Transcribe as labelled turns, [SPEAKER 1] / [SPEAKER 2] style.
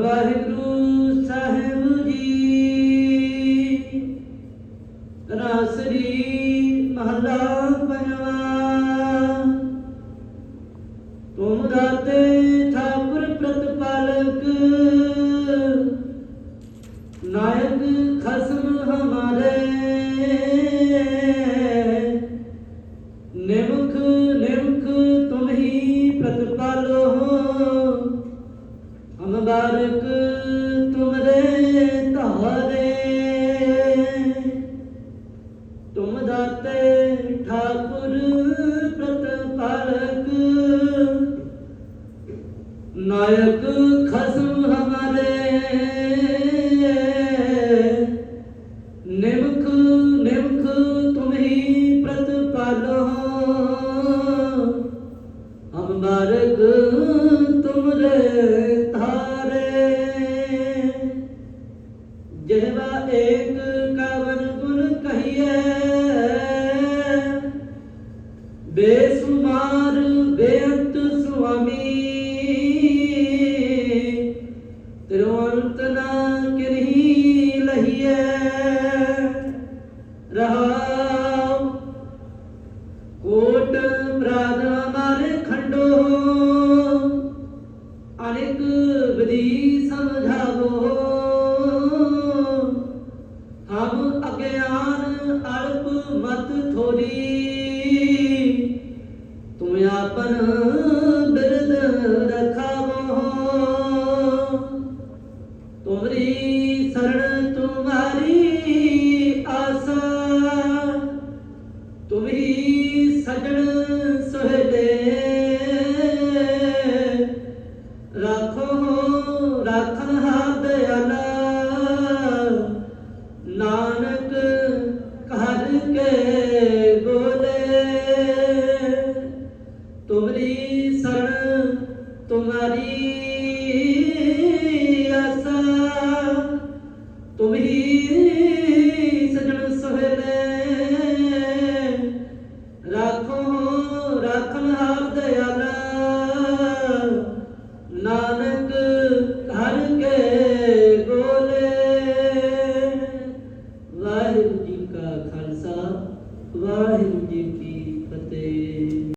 [SPEAKER 1] ਵਾਹਿਗੁਰੂ ਸਾਹਿਬ ਜੀ ਰਾਸਰੀ ਮਹਲਾ ਪੰਜਵਾ। ਤੁਮ ਦਾਤੇ ਠਾਕੁਰ ਪ੍ਰਤਪਾਲਕ ਨਾਇਕ ਖਸਮ ਹਮਾਰੇ। ਨਾਇਕ ਖਸਮ ਹਮਾਰੇ। ਨਿਮਖ ਨਿਮਖ ਤੁਮ ਹੀ ਪ੍ਰਤਪਾਲੋ ਹਮ ਬਾਰਕ ਤੁਮਰੇ ਧਾਰੇ। ਜਿਹਵਾ ਏਕ ਕਵਨ ਗੁਣ ਕਹੀਏ ਬੇਸੁਮਾਰ ਬੇਅੰਤ ਸੁਆਮੀ। ਤਿਰਵੰਤ ਨਾ ਕਿਰਹੀ ਲਹੀਏ ਰਹਾਉ ਕੋਟ ਪ੍ਰਾਨ ਮਾਰੇ ਖੰਡੋ ਅਨੇਕ ਵਿਧੀ ਸਮਝਾਵੋ ਹਮ ਅਗਿਆਨ ਅਲਪ ਮਤ ਥੋਰੀ ਤੁਮ ਆਪਨ मेरी शरण तुम्हारी आशा तुम्ही सजन सोहले राखो राख दयाला नानक घर के बोले तुम्हारी शरण तुम्हारी ਪਿਆਸਾ ਤੁਮ ਹੀ ਸਜਣ ਸੋਹਲੇ ਰਾਖੋ ਰਾਖਨ ਹਾਰ ਦਇਆਲਾ ਨਾਨਕ ਹਰ ਕੇ ਗੋਲੇ। ਵਾਹਿਗੁਰੂ ਜੀ ਕਾ ਖਾਲਸਾ, ਵਾਹਿਗੁਰੂ ਜੀ ਕੀ ਫਤਿਹ।